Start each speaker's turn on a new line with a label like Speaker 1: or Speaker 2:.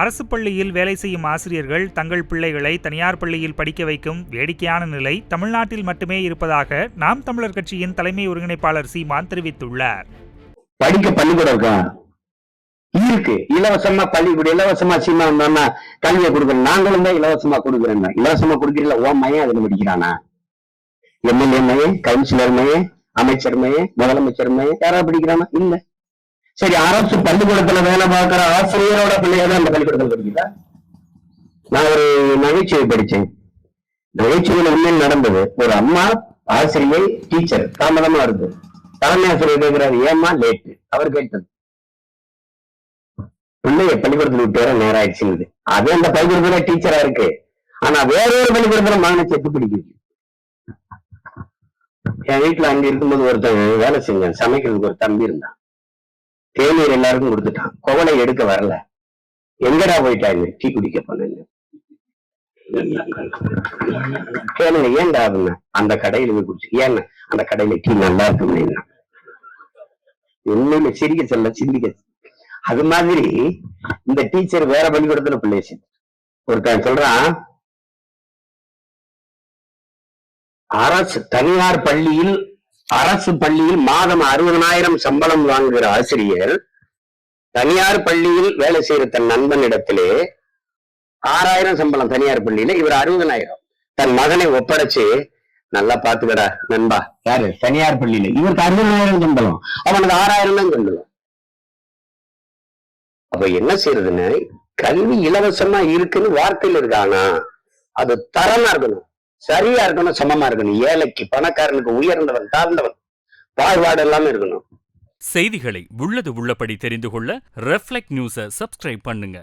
Speaker 1: அரசு பள்ளியில் வேலை செய்யும் ஆசிரியர்கள் தங்கள் பிள்ளைகளை தனியார் பள்ளியில் படிக்க வைக்கும் வேடிக்கையான நிலை தமிழ்நாட்டில் மட்டுமே இருப்பதாக நாம் தமிழர் கட்சியின் தலைமை ஒருங்கிணைப்பாளர் சீமான் தெரிவித்துள்ளார்.
Speaker 2: படிக்க பள்ளிக்கூடம் இருக்கா? இருக்கு. இலவசமா பள்ளிக்கூடம் இலவசமா சீமா இருந்தா கல்வியை கொடுக்கணும். நாங்களும் தான் இலவசமா கொடுக்குறோம். இலவசமா கொடுக்கல ஓ மையம் அதுல படிக்கிறானா? எம்எல்ஏ மையம் கவுன்சிலர் மையம் அமைச்சர் மையம் முதலமைச்சர் மையம் யாராவது படிக்கிறானா? இல்ல. சரி அரசு பள்ளிக்கூடத்துல வேலை பார்க்கிற ஆசிரியரோட பிள்ளைய தான் அந்த பள்ளிக்கூடத்துல படிக்கிறா நான் ஒரு நகைச்சுவை படிச்சேன். நகைச்சுவையில் உண்மையில் நடந்தது. ஒரு அம்மா ஆசிரியை டீச்சர் தாமதமா இருக்கு தலைமை ஆசிரியர் கேட்கிறாரு ஏமா லேட்டு அவர் கேட்டது. பிள்ளைய பள்ளிக்கூடத்துல விட்டு வர நேரம் ஆயிடுச்சுங்குது. அது அந்த பள்ளிக்கூடத்துல டீச்சரா இருக்கு. ஆனா வேற ஒரு பள்ளிக்கூடத்துல மகனை செத்து பிடிக்குது. என் வீட்டுல அங்க இருக்கும்போது ஒருத்தன் வேலை செஞ்சேன். சமைக்கிறதுக்கு ஒரு தம்பி இருந்தான். தேநீர் எல்லாருக்கும் கொடுத்துட்டான். கோவனை எடுக்க வரல. எங்கடா போயிட்டாங்க டீ குடிக்க போனேன் கேளுங்க ஏன்டா அப்படின்னா. அந்த கடையில போய் குடிச்சு. ஏன்னா அந்த கடையில டீ நல்லா இருக்குன்னு உண்மையில சிரிக்க சொல்ல சிந்திக்க. அது மாதிரி இந்த டீச்சர் வேற பள்ளிக்கூடத்துல பிள்ளை ஒருத்தன் சொல்றான் அரசு தனியார் பள்ளியில் அரசு பள்ளியில் மாதம் அறுபதனாயிரம் சம்பளம் வாங்குகிற ஆசிரியர் தனியார் பள்ளியில் வேலை செய்யற தன் நண்பனிடத்திலே ஆறாயிரம் சம்பளம் தனியார் பள்ளியில இவர் அறுபதனாயிரம். தன் மகனை ஒப்படைச்சு நல்லா பாத்துக்கடா நண்பா. யாரு? தனியார் பள்ளியில. இவருக்கு அறுபதாயிரம் சம்பளம். அவனுக்கு ஆறாயிரம் தான் சம்பளம் அப்ப என்ன செய்யறதுன்னு கல்வி இலவசமா இருக்குன்னு வார்த்தையில் இருக்கானா? அது தரமா இருக்கணும். சரியா இருக்கணும் சமமா இருக்கணும். ஏழைக்கு பணக்காரனுக்கு உயர்ந்தவன் தாழ்ந்தவன் வாழ்வாடு எல்லாமே இருக்கணும்.
Speaker 3: செய்திகளை உள்ளது உள்ளபடி தெரிந்து கொள்ள ரெஃப்ளெக்ட் நியூஸை சப்ஸ்கிரைப் பண்ணுங்க.